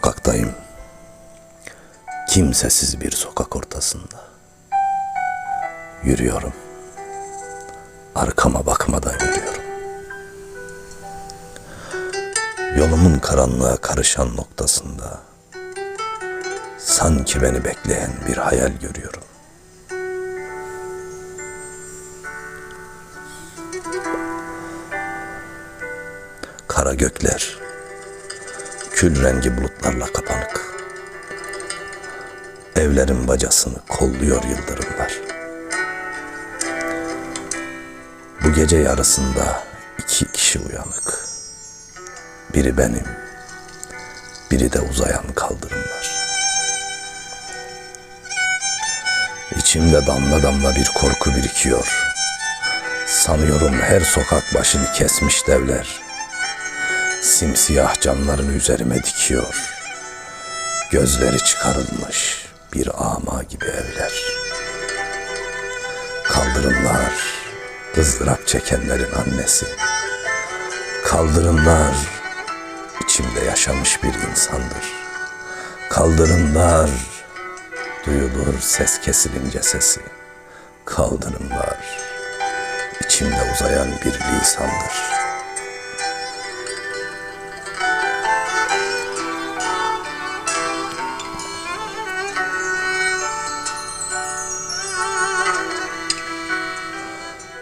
sokaktayım. Kimsesiz bir sokak ortasında. Yürüyorum. Arkama bakmadan yürüyorum. Yolumun karanlığa karışan noktasında sanki beni bekleyen bir hayal görüyorum. Kara gökler, kül rengi bulutlarla kapanık. Evlerin bacasını kolluyor yıldırımlar. Bu gece yarısında iki kişi uyanık. Biri benim, biri de uzayan kaldırımlar. İçimde damla damla bir korku birikiyor. Sanıyorum her sokak başını kesmiş devler. Simsiyah camlarını üzerime dikiyor. Gözleri çıkarılmış bir ama gibi evler. Kaldırımlar, ızdırap çekenlerin annesi. Kaldırımlar, içimde yaşamış bir insandır. Kaldırımlar, duyulur ses kesilince sesi. Kaldırımlar, içimde uzayan bir lisandır.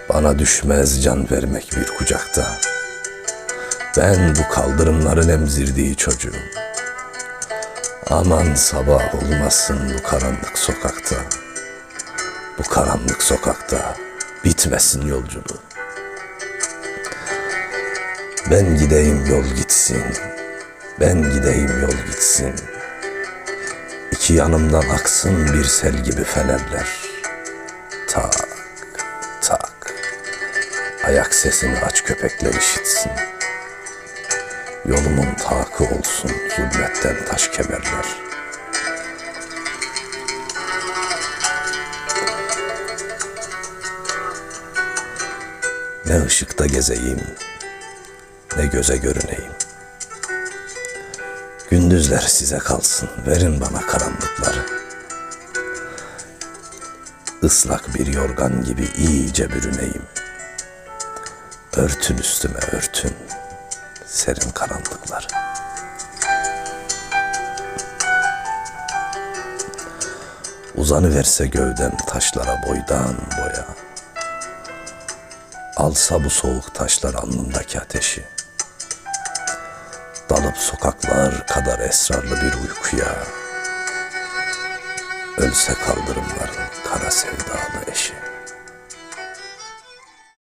Bana düşmez can vermek bir kucakta. Ben bu kaldırımların emzirdiği çocuğum. Aman sabah olmasın bu karanlık sokakta. Bu karanlık sokakta bitmesin yolculuğum. Ben gideyim yol gitsin. Ben gideyim yol gitsin. İki yanımdan aksın bir sel gibi fenerler. Ayak sesini aç köpekler işitsin. Yolumun takı olsun zulmetten taş kemerler. Ne ışıkta gezeyim, ne göze görüneyim. Gündüzler size kalsın, verin bana karanlıkları. Islak bir yorgan gibi iyice bürüneyim. Örtün üstüme örtün, serin karanlıkları. Uzanıverse gövdem taşlara boydan boya. Alsa bu soğuk taşlar alnındaki ateşi. Dalıp sokaklar kadar esrarlı bir uykuya. Ölse kaldırımların kara sevdalı eşi.